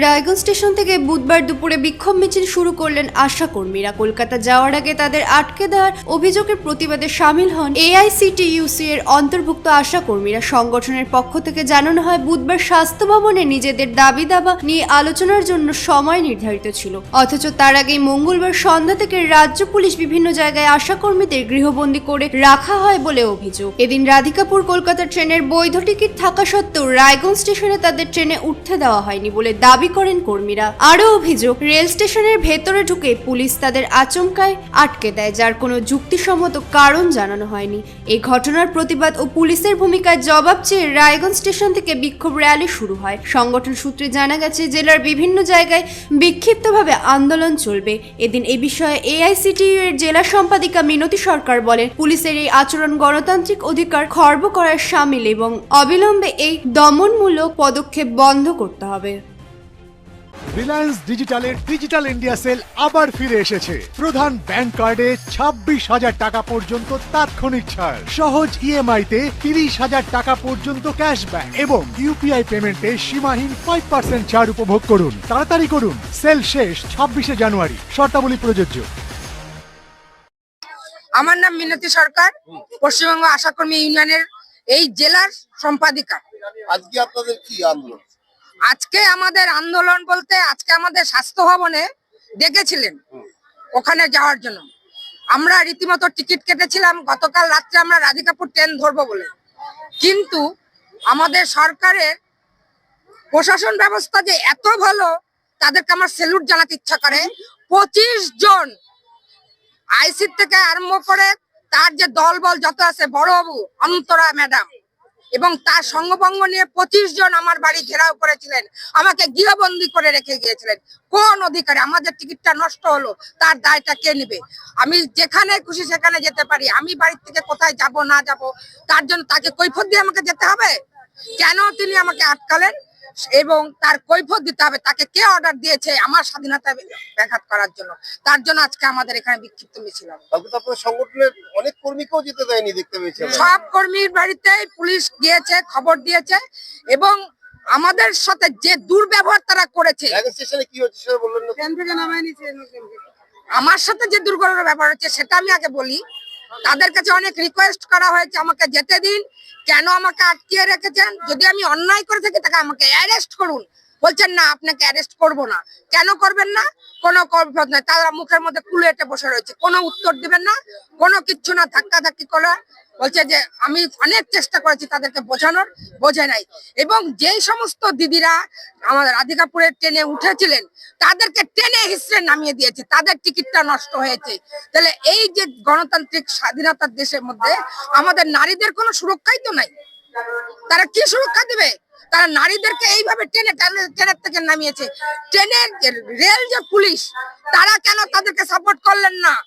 Raiganj station থেকে বুধবার দুপুরে বিক্ষোভ মিছিল শুরু করলেন আশা কর্মীরা। কলকাতা যাওয়ার আগে তাদের আটকে দেওয়ার অভিযোগের প্রতিবাদে সামিল হন এআইসিটিইউসি এর অন্তর্ভুক্ত আশা কর্মীরা। সংগঠনের পক্ষ থেকে জানানো হয়, বুধবার স্বাস্থ্য ভবনে নিজেদের দাবি দাবা নিয়ে আলোচনার জন্য সময় নির্ধারিত ছিল। অথচ তার আগেই মঙ্গলবার সন্ধ্যা থেকে রাজ্য পুলিশ বিভিন্ন জায়গায় আশা কর্মীদের গৃহবন্দী করে রাখা হয় বলে অভিযোগ। এদিন রাধিকাপুর কলকাতা ট্রেনের বৈধ টিকিট থাকা সত্ত্বেও রায়গঞ্জ স্টেশনে তাদের ট্রেনে উঠতে দেওয়া হয়নি বলে দাবি করেন কর্মীরা। আরও অভিযোগ, রেল স্টেশনের ভেতরে ঢুকে পুলিশ তাদের আচমকায় আটকে দেয়, যার কোনো যুক্তিসম্মত কারণ জানানো হয়নি। এই ঘটনার প্রতিবাদ ও পুলিশের ভূমিকায় জবাব চেয়ে রায়গঞ্জ স্টেশন থেকে বিক্ষোভ র্যালি শুরু হয়। সংগঠন সূত্রে জানা গেছে, জেলার বিভিন্ন জায়গায় বিক্ষিপ্তভাবে আন্দোলন চলবে। এদিন এ বিষয়ে এআইসিটিইউ এর জেলা সম্পাদিকা মিনতি সরকার বলেন, পুলিশের এই আচরণ গণতান্ত্রিক অধিকার খর্ব করার সামিল এবং অবিলম্বে এই দমনমূলক পদক্ষেপ বন্ধ করতে হবে। রিলায়েন্স ডিজিটালের ডিজিটাল ইন্ডিয়া সেল আবার ফিরে এসেছে। প্রধান ব্যাংক কার্ডে ছাব্বিশ হাজার টাকা পর্যন্ত তাৎক্ষণিক ছাড়। সহজ ইএমআই তে তিরিশ হাজার টাকা পর্যন্ত ক্যাশব্যাক এবং ইউপিআই পেমেন্টে সীমাহীন ফাইভ পার্সেন্ট ছাড় উপভোগ করুন। তাড়াতাড়ি করুন। সেল শেষ ছাব্বিশে জানুয়ারি। শর্তাবলী প্রযোজ্য। আমার নাম মিনতি সরকার। পশ্চিমবঙ্গ আশাকর্মী ইউনিয়নের এই জেলার সম্পাদিকা। আজকে আপনাদের কি আন্দোলন? আজকে আমাদের আন্দোলন বলতে আজকে আমাদের স্বাস্থ্য ভবনে ডেকেছিলেন ওখানে যাওয়ার জন্য। আমরা রীতিমতো টিকিট কেটেছিলাম, গতকাল রাত্রে আমরা রাধিকাপুর ট্রেন ধরবো বলে। কিন্তু আমাদের সরকারের প্রশাসন ব্যবস্থা যে এত ভালো, তাদেরকে আমার সেলুট জানাতে ইচ্ছা করে। পঁচিশ জন আইসির থেকে আরম্ভ করে তার যে দলবল যত আছে, বড়বাবু, অন্তরা ম্যাডাম এবং তার সঙ্গভঙ্গ নিয়ে পঁচিশ জন আমার বাড়ি ঘেরাও করেছিলেন। আমাকে গৃহবন্দী করে রেখে গিয়েছিলেন। কোন অধিকারে? আমাদের টিকিটটা নষ্ট হলো। তার দায়টা কে নেবে? আমি যেখানে খুশি সেখানে যেতে পারি। আমি বাড়ির থেকে কোথায় যাব, না যাব? তার জন্য তাকে কৈফত দিয়ে আমাকে যেতে হবে? কেন তিনি আমাকে আটকালেন? এবং তার কৈফত দিতে হবে। তাকে কে অর্ডার দিয়েছে? আমার স্বাধীনতা ব্যাঘাত করার জন্য। তার জন্য আজকে আমাদের এখানে বিক্ষিপ্ত মিছিল সংগঠনের অনেক কর্মীকেও যেতে দেয়নি দেখতে পেয়েছি সব কর্মীর বাড়িতেই পুলিশ গিয়েছে খবর দিয়েছে এবং আমাদের সাথে যে দুর্ব্যবহার তারা করেছে। কি হচ্ছে সেটা বললেন আমার সাথে যে দুর্ঘটনা ব্যাপার হচ্ছে সেটা আমি আগে বলি। তাদের কাছে অনেক রিকোয়েস্ট করা হয়েছে, আমাকে যেতে দিন। কেন আমাকে আটকিয়ে রেখেছেন? যদি আমি অন্যায় করে থাকি, তাকে আমাকে অ্যারেস্ট করুন। বলছেন, না, আপনাকে অ্যারেস্ট করব না। কেন করবেন না? কোনো কর্মপদ নয় তারা মুখের মধ্যে কুলেটে বসে রয়েছে। কোনো উত্তর দিবেন না। কোনো কিচ্ছু না ধাক্কা ধাক্কি করা। বলছে যে, আমি অনেক চেষ্টা করেছি তাদেরকে বোঝানোর বোঝে নাই। এবং যেই সমস্ত দিদিরা আমাদের রাধিকাপুরের ট্রেনে উঠেছিলেন, তাদেরকে ট্রেনে হিসড়ে নামিয়ে দিয়েছে। তাদের টিকিটটা নষ্ট হয়েছে। তাহলে এই যে গণতান্ত্রিক স্বাধীনতার দেশের মধ্যে আমাদের নারীদের কোনো সুরক্ষাই তো নাই। তারা কি সুরক্ষা দিবে? তারা নারীদেরকে এইভাবে টেনে ট্রেনের থেকে নামিয়েছে। ট্রেনের রেল যে পুলিশ, তারা কেন তাদেরকে সাপোর্ট করলেন না?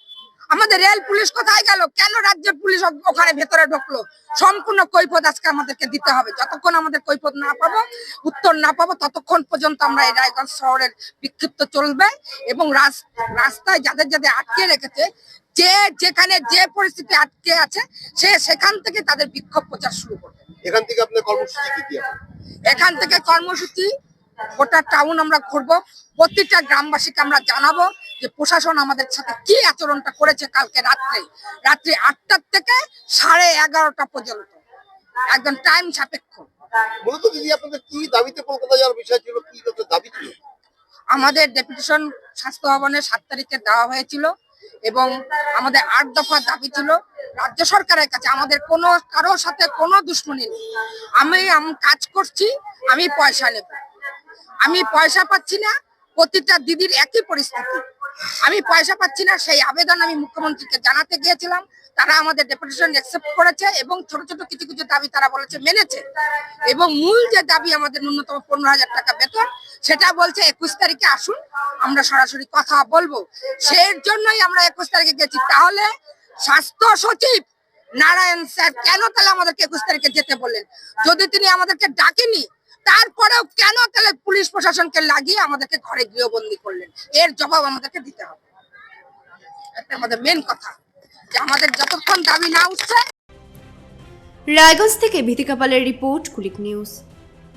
আমাদের রেল পুলিশ কোথায় গেল? কেন রাজ্যের পুলিশ ওখানে ভেতরে ঢুকলো? সম্পূর্ণ কৈফত আজকে আমাদেরকে দিতে হবে। যতক্ষণ আমাদের কৈফত না পাবো, উত্তর না পাবো, ততক্ষণ পর্যন্ত আমরা এই রায়গঞ্জ শহরের বিক্ষিপ্ত চলবে এবং রাস- রাস্তায় যাদের যাদের আটকে রেখেছে, যে যেখানে যে পরিস্থিতি আটকে আছে, সে সেখান থেকে তাদের বিক্ষোভ প্রচার শুরু করবে। এখান থেকে আপনার কর্মসূচি কি কি এখান থেকে কর্মসূচি গোটা টাউন আমরা ঘুরবো প্রতিটা গ্রামবাসীকে আমরা জানাব যে প্রশাসন আমাদের সাথে কি আচরণটা করেছে কালকে রাত্রে। রাত্রি আটটার থেকে সাড়ে এগারোটা পর্যন্ত। একদম টাইম সাপেক্ষ। মূলত দিদি আপনাদের কি দাবিতে কলকাতা যাওয়ার বিষয় ছিল? কি দাবি ছিল? আমাদের ডেপুটেশন স্বাস্থ্য ভবনে সাত তারিখে দেওয়া হয়েছিল এবং আমাদের আট দফা দাবি ছিল রাজ্য সরকারের কাছে আমাদের কোনো, কারোর সাথে কোনো দুশ্মনী নেই। আমি কাজ করছি, আমি পয়সা নেব। আমি পয়সা পাচ্ছি না, প্রতিটা দিদির একই পরিস্থিতি। আমি পয়সা পাচ্ছি না, সেই আবেদন আমি মুখ্যমন্ত্রীকে জানাতে গিয়েছিলাম। তারা আমাদের ডেপুটেশন অ্যাকসেপ্ট করেছে এবং ছোট ছোট কিছু কিছু দাবি তারা বলেছে মেনেছে। এবং মূল যে দাবি আমাদের ন্যূনতম পনেরো হাজার টাকা বেতন, সেটা বলছে একুশ তারিখে আসুন, আমরা সরাসরি কথা বলব। সেই জন্যই আমরা একুশ তারিখে গেছি। তাহলে স্বাস্থ্য সচিব নারায়ণ স্যার, কেন তাহলে আমাদেরকে একুশ তারিখে যেতে বললেন? যদি তিনি আমাদেরকে ডাকেনি তারপরেও কেন তাহলে পুলিশ প্রশাসনকে লাগিয়ে আমাদেরকে ঘরে গৃহবন্দী করলেন? এর জবাব আমাদেরকে দিতে হবে। আমাদের মেন কথা, যে আমাদের যতক্ষণ দাবি না উঠছে রায়গঞ্জ থেকে ভীতিকা পালের রিপোর্ট, কুলিক নিউজ।